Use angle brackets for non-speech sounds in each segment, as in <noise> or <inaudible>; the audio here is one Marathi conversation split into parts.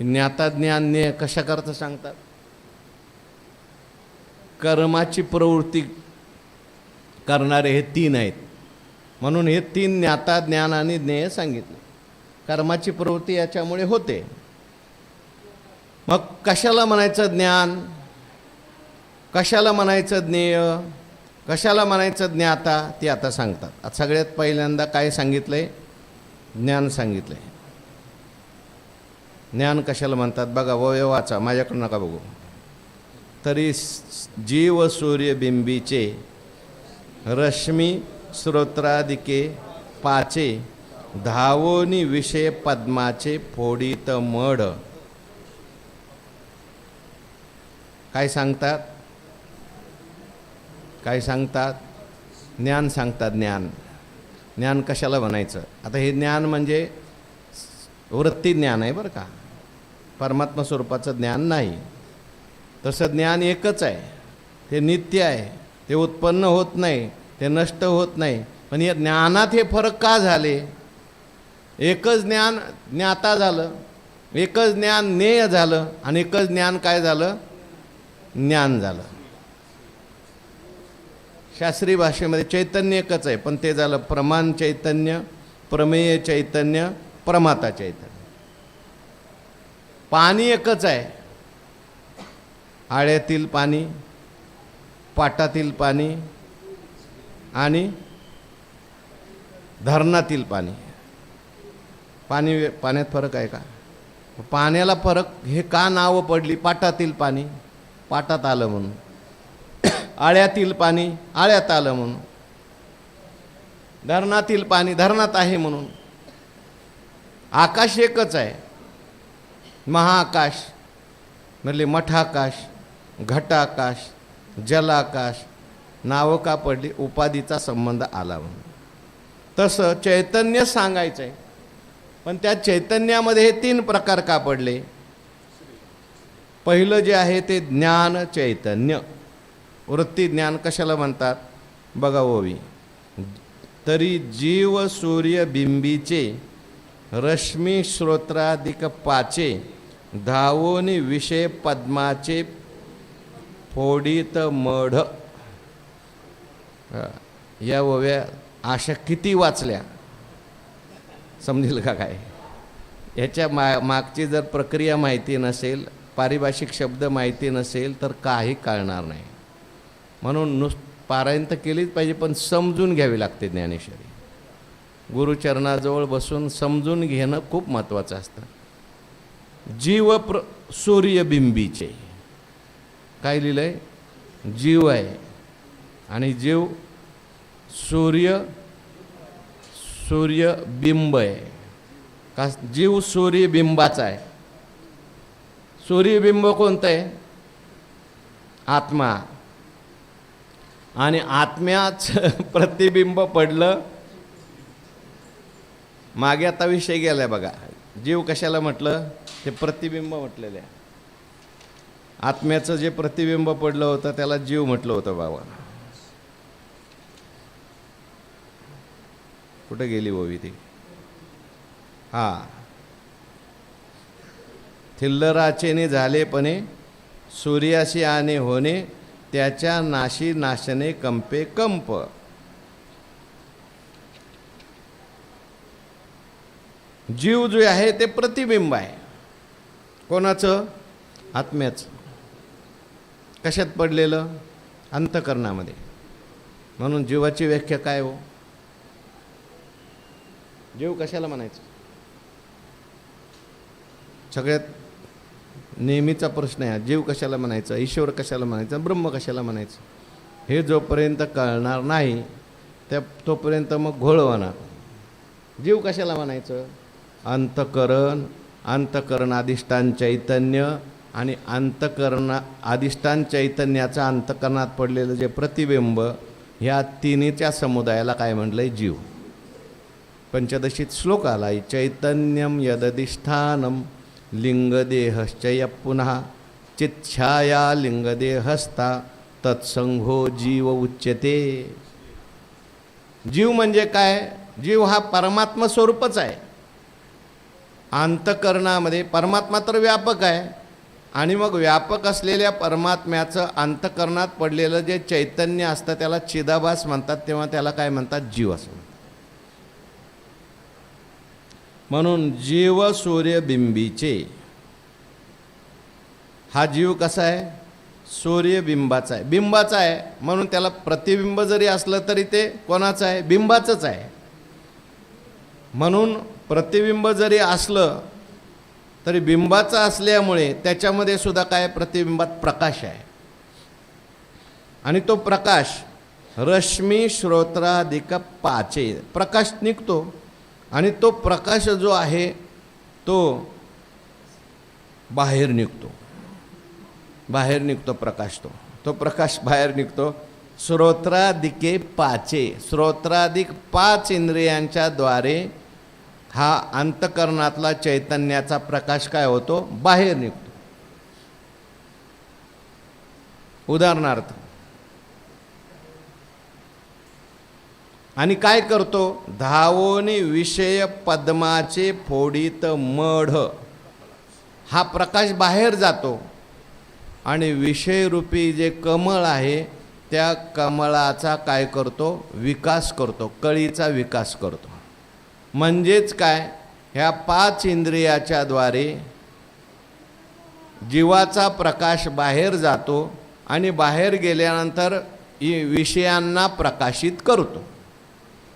ज्ञाता ज्ञान ने कशा सांगतात? कर्माची प्रवृत्ती करणारे हे तीन आहेत. म्हणून हे तीन ज्ञाता ज्ञान आणि ज्ञेय सांगितले. कर्माची प्रवृत्ती याच्यामुळे होते. मग कशाला म्हणायचं ज्ञान? कशाला म्हणायचं ज्ञेय? कशाला म्हणायचं ज्ञाता? ते आता सांगतात. सगळ्यात पहिल्यांदा काय सांगितलं आहे ज्ञान सांगितलं आहे ज्ञान कशाला म्हणतात? बघा वय वाचा माझ्याकडं नका बघू. तरी जीव सूर्यबिंबीचे रश्मी स्रोत्रादिके पाचे धावोनी विषय पद्माचे फोडीत मढ काय सांगतात? काय सांगतात? ज्ञान सांगतात ज्ञान. ज्ञान कशाला म्हणायचं? आता हे ज्ञान म्हणजे वृत्ती ज्ञान आहे बरं का. परमात्मा स्वरूपाचं ज्ञान नाही. तसं ज्ञान एकच आहे. ते नित्य आहे. ते उत्पन्न होत नाही. ते नष्ट होत नाही. पण या ज्ञानात हे फरक का झाले? एकच ज्ञान ज्ञाता झालं एकच ज्ञान ज्ञेय झालं आणि एकच ज्ञान काय झालं? ज्ञान झालं. शास्त्रीय भाषेमध्ये चैतन्य एकच आहे पण ते झालं प्रमाण चैतन्य प्रमेय चैतन्य प्रमाता चैतन्य. पाणी एकच आहे. आळ्यातील पाणी पाटातील पाणी आणि धरणातील पाणी. पाणी पाण्यात फरक आहे का? पाण्याला फरक हे का नावं पडली? पाटातील पाणी. पाटात आलं म्हणून. आळ्यातील पाणी आळ्यात आलं म्हणून. धरणातील पाणी धरणात आहे म्हणून. आकाश एकच आहे. महाकाश म्हणले मठाकाश घटाकाश जलाकाश नावं का पडली? उपाधीचा संबंध आला म्हणून. तसं चैतन्य सांगायचं आहे पण त्या चैतन्यामध्ये हे तीन प्रकार का पडले? पहिलं जे आहे ते ज्ञान चैतन्य. वृत्ती ज्ञान कशाला म्हणतात? बघा ओवी. तरी जीव सूर्य बिंबीचे रश्मी श्रोत्राधिक पाचे धावोनी विषय पद्माचे फोडीत मढ. या ओव्या आशा किती वाचल्या? समजेल का काय? याच्या मा मागची जर प्रक्रिया माहिती नसेल पारिभाषिक शब्द माहिती नसेल तर काही कळणार नाही. म्हणून नुस पारायण तर केलीच पाहिजे पण समजून घ्यावी लागते ज्ञानेश्वरी. गुरुचरणाजवळ बसून समजून घेणं खूप महत्त्वाचं असतं. जीव प्र सूर्यबिंबीचे. काय लिहिलं आहे जीव आहे. आणि जीव सूर्य सूर्यबिंब आहे. का जीव सूर्यबिंबाचा आहे. सूर्यबिंब कोणतं आहे? आत्मा. आणि आत्म्याचं <laughs> प्रतिबिंब पडलं. मागे आता विषय गेलाय बघा. जीव कशाला म्हटलं? ते प्रतिबिंब म्हटलेलं आहे. आत्म्याचं जे प्रतिबिंब पडलं होतं त्याला जीव म्हटलं होतं बाबा. कुठे गेली बोवी ती? हा. थिल्लराचेने झालेपणे सूर्याशी आणे होणे त्याच्या नाशी नाशने कंपे कंप. जीव जे आहे ते प्रतिबिंब आहे. कोणाचं? आत्म्याचं. कशात पडलेलं? अंतकरणामध्ये. म्हणून जीवाची व्याख्या काय हो? जीव कशाला म्हणायचं? सगळ्यात नेहमीचा प्रश्न आहे जीव कशाला म्हणायचा? ईश्वर कशाला म्हणायचा? ब्रह्म कशाला म्हणायचं? हे जोपर्यंत कळणार नाही त्या तोपर्यंत मग घोळ होणार. जीव कशाला म्हणायचं? अंतकरण अंतकरण अधिष्ठान चैतन्य आणि अंतकरण अधिष्ठान चैतन्याचं अंतकरणात पडलेलं जे प्रतिबिंब ह्या तिन्हीच्या समुदायाला काय म्हटलं आहे जीव. पंचदशीत श्लोक आला चैतन्यम यदधिष्ठानम लिंगदेहश्चय पुन्हा चिच्छाया लिंगदेहस्ता तत्संघो जीव उच्यते. जीव म्हणजे काय? जीव हा परमात्मा स्वरूपच आहे. अंतकरणामध्ये. परमात्मा तर व्यापक आहे. आणि मग व्यापक असलेल्या परमात्म्याचं अंतकरणात पडलेलं जे चैतन्य असतं त्याला चिदाभास म्हणतात. तेव्हा त्याला काय म्हणतात? जीव असं. म्हणतात. म्हणून जीव सूर्यबिंबीचे हा जीव कसा आहे? सूर्यबिंबाचा आहे. बिंबाचा आहे. म्हणून त्याला प्रतिबिंब जरी असलं तरी ते कोणाचं आहे? बिंबाचंच आहे. म्हणून प्रतिबिंब जरी असलं तरी बिंबाचं असल्यामुळे त्याच्यामध्ये सुद्धा काय प्रतिबिंबात प्रकाश आहे. आणि तो प्रकाश रश्मी श्रोत्राधिक पाचे प्रकाश निघतो आणि तो प्रकाश जो आहे तो बाहेर निघतो. बाहेर निघतो प्रकाश तो. तो प्रकाश बाहेर निघतो. श्रोत्राधिके पाचे. श्रोत्राधिक पाच इंद्रियांच्या द्वारे हा अंतकरणातला चैतन्याचा प्रकाश काय होतो? बाहेर निघतो. उदाहरणार्थ आणि काय करतो? धावोने विषय पद्माचे फोडीत मढ. हा प्रकाश बाहेर जातो आणि विषयरूपी जे कमळ आहे त्या कमळाचा काय करतो? विकास करतो कळीचा विकास करतो. म्हणजेच काय? ह्या पाच इंद्रियाच्या द्वारे जीवाचा प्रकाश बाहेर जातो आणि बाहेर गेल्यानंतर विषयांना प्रकाशित करतो.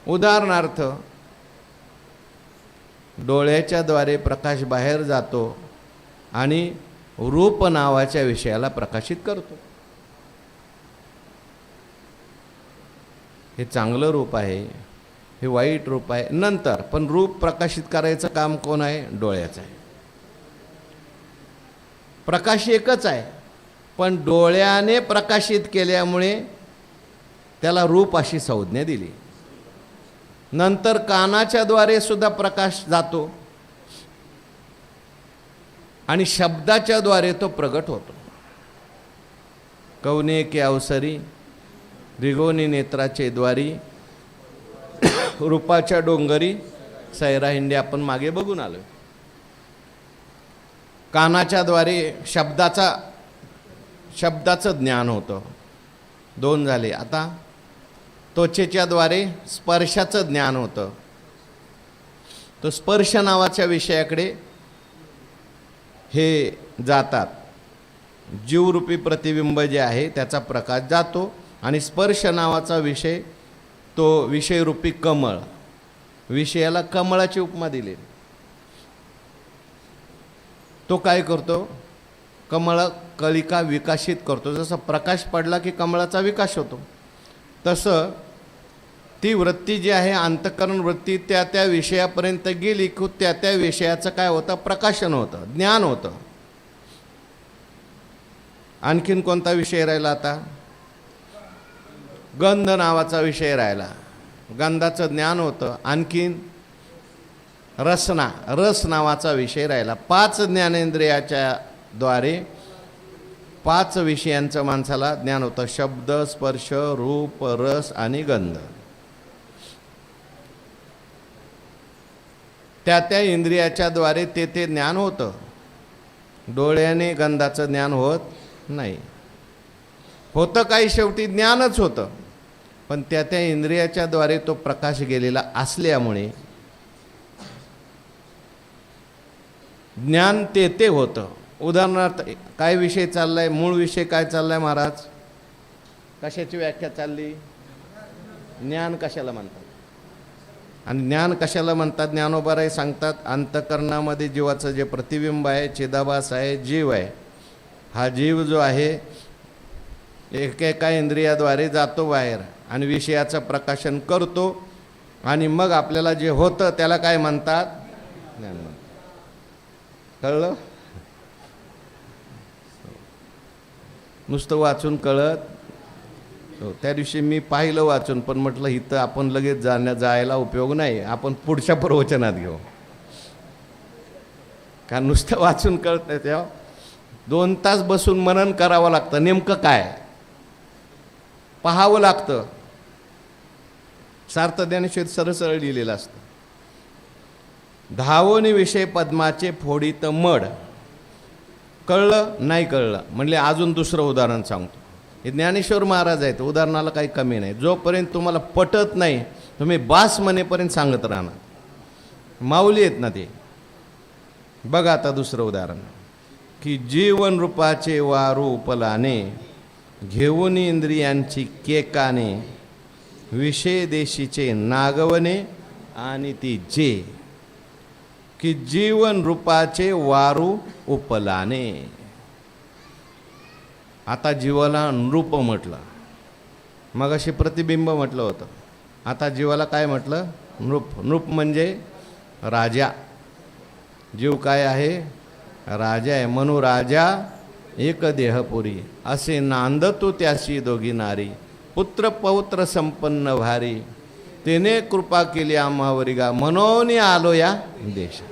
उदाहरणार्थ डोळ्याच्याद्वारे प्रकाश बाहेर जातो आणि रूप नावाच्या विषयाला प्रकाशित करतो. हे चांगलं रूप आहे हे वाईट रूप आहे. नंतर पण रूप प्रकाशित करायचं काम कोण आहे? डोळ्याचं आहे. प्रकाश एकच आहे पण डोळ्याने प्रकाशित केल्यामुळे त्याला रूप अशी संज्ञा दिली. नंतर कानाच्याद्वारे सुद्धा प्रकाश जातो आणि शब्दाच्याद्वारे तो प्रगट होतो. कवने के अवसरी रिगोनी नेत्राचे द्वारी रूपाच्या डोंगरी सैरा हिंडे आपण मागे बघून आलो. कानाच्याद्वारे शब्दाचा शब्दाचं ज्ञान होतं. दोन झाले. आता त्वचेच्याद्वारे स्पर्शाचं ज्ञान होतं. तो स्पर्श नावाच्या विषयाकडे हे जातात. जीवरूपी प्रतिबिंब जे आहे त्याचा प्रकाश जातो. आणि स्पर्श नावाचा विषय तो विषयरूपी कमळ. विषयाला कमळाची उपमा दिली. तो काय करतो? कमळ कलिका विकासित करतो. जसं प्रकाश पडला की कमळाचा विकास होतो. तसं ती वृत्ती जी आहे अंतकरण वृत्ती त्या त्या विषयापर्यंत गेली की त्या त्या विषयाचं काय होतं? प्रकाशन होतं ज्ञान होतं. आणखीन कोणता विषय राहिला आता? गंध नावाचा विषय राहिला. गंधाचं ज्ञान होतं. आणखीन रसना रस नावाचा विषय राहिला. पाच ज्ञानेंद्रियाच्या द्वारे पाच विषयांचं माणसाला ज्ञान होतं. शब्द स्पर्श रूप रस आणि गंध. त्या त्या इंद्रियाच्या द्वारे ते ते ज्ञान होतं. डोळ्याने गंधाचं ज्ञान होत नाही. होतं काही शेवटी ज्ञानच होतं. पण त्या त्या इंद्रियाच्याद्वारे तो प्रकाश गेलेला असल्यामुळे ज्ञान ते ते होतं. उदाहरणार्थ काय विषय चाललाय? मूळ विषय काय चाललाय महाराज? कशाची व्याख्या चालली? ज्ञान कशाला म्हणतात? आणि ज्ञान कशाला म्हणतात? ज्ञानोबाराय सांगतात अंतकरणामध्ये जीवाचं जे प्रतिबिंब आहे चिदाभास आहे जीव आहे. हा जीव जो आहे एकेका इंद्रियाद्वारे जातो बाहेर. आणि विषयाचं प्रकाशन करतो. आणि मग आपल्याला जे होतं त्याला काय म्हणतात? ज्ञान म्हणतात. कळलं? नुसतं वाचून कळत? हो त्या दिवशी मी पाहिलं वाचून पण म्हटलं इथं आपण लगेच जाण्या जायला उपयोग नाही. आपण पुढच्या प्रवचनात घेऊ. का नुसतं वाचून कळत नाही तेव्हा. दोन तास बसून मनन करावं लागतं. नेमकं काय? पाहावं लागतं. सार्थ ज्ञानेश्वर सरळ सरळ लिहिलेलं असतं. धावोनी विषय पद्माचे फोडीत मड. कळलं? नाही कळलं. म्हणले अजून दुसरं उदाहरण सांगतो. हे ज्ञानेश्वर महाराज आहेत उदाहरणाला काही कमी नाही. जोपर्यंत तुम्हाला पटत नाही तुम्ही बास म्हणेपर्यंत सांगत राहणार. माऊली आहेत ना ते? बघा आता दुसरं उदाहरण. की जीवन रूपाचे वारू उपलाने घेऊन इंद्रियांची केकाने विषय देशीचे नागवणे आणि ती जे की जीवन रूपाचे वारू उपलाने. आता जीवाला नृप म्हटलं. मग अशी प्रतिबिंब म्हटलं होतं. आता जीवाला काय म्हटलं? नृप. नृप म्हणजे राजा. जीव काय आहे? राजा आहे. म्हणू राजा एक देहपुरी. असे नांदतो त्याशी दोघी नारी. पुत्र पौत्र संपन्न भारी. तिने कृपा केली आम्हावरी गा. म्हणून आलो या देशात.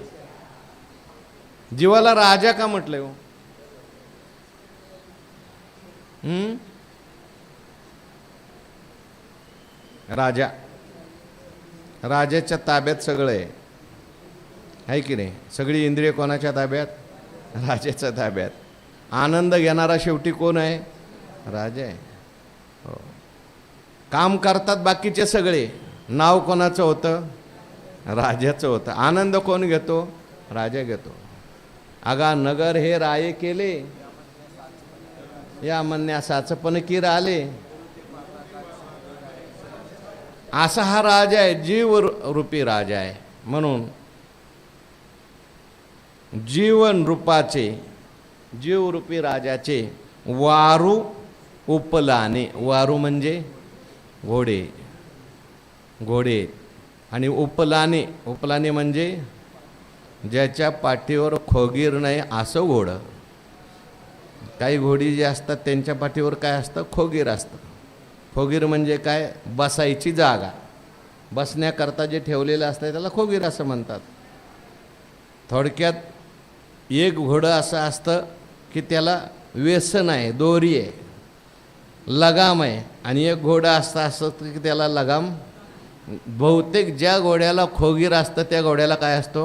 जीवाला राजा का म्हटलंय हो? राजा. राजाच्या ताब्यात सगळं. आहे आहे की नाही? सगळी इंद्रिय कोणाच्या ताब्यात? राजाच्या ताब्यात. आनंद घेणारा शेवटी कोण आहे? राजा आहे. काम करतात बाकीचे सगळे. नाव कोणाचं होतं? राजाचं होतं. आनंद कोण घेतो? राजा घेतो. आगा नगर हे राये केले. या म्हणण्यासाचं पण की राले. असा हा राजा आहे जीव रूपी राजा आहे. म्हणून जीवन रूपाचे जीवरूपी राजाचे वारू उपलाने. वारू म्हणजे घोडे घोडे आणि उपलाने. उपलाने म्हणजे ज्याच्या पाठीवर खोगीर नाही असं घोडं. काही घोडी जे असतात त्यांच्या पाठीवर काय असतं? खोगीर असतं. खोगीर म्हणजे काय? बसायची जागा. बसण्याकरता जे ठेवलेलं असतं त्याला खोगीर असं म्हणतात. थोडक्यात एक घोडं असं असतं की त्याला व्यसन आहे दोरी आहे. लगाम आहे. आणि एक घोडं असतं असत की त्याला लगाम. बहुतेक ज्या घोड्याला खोगीर असतं त्या घोड्याला काय असतो?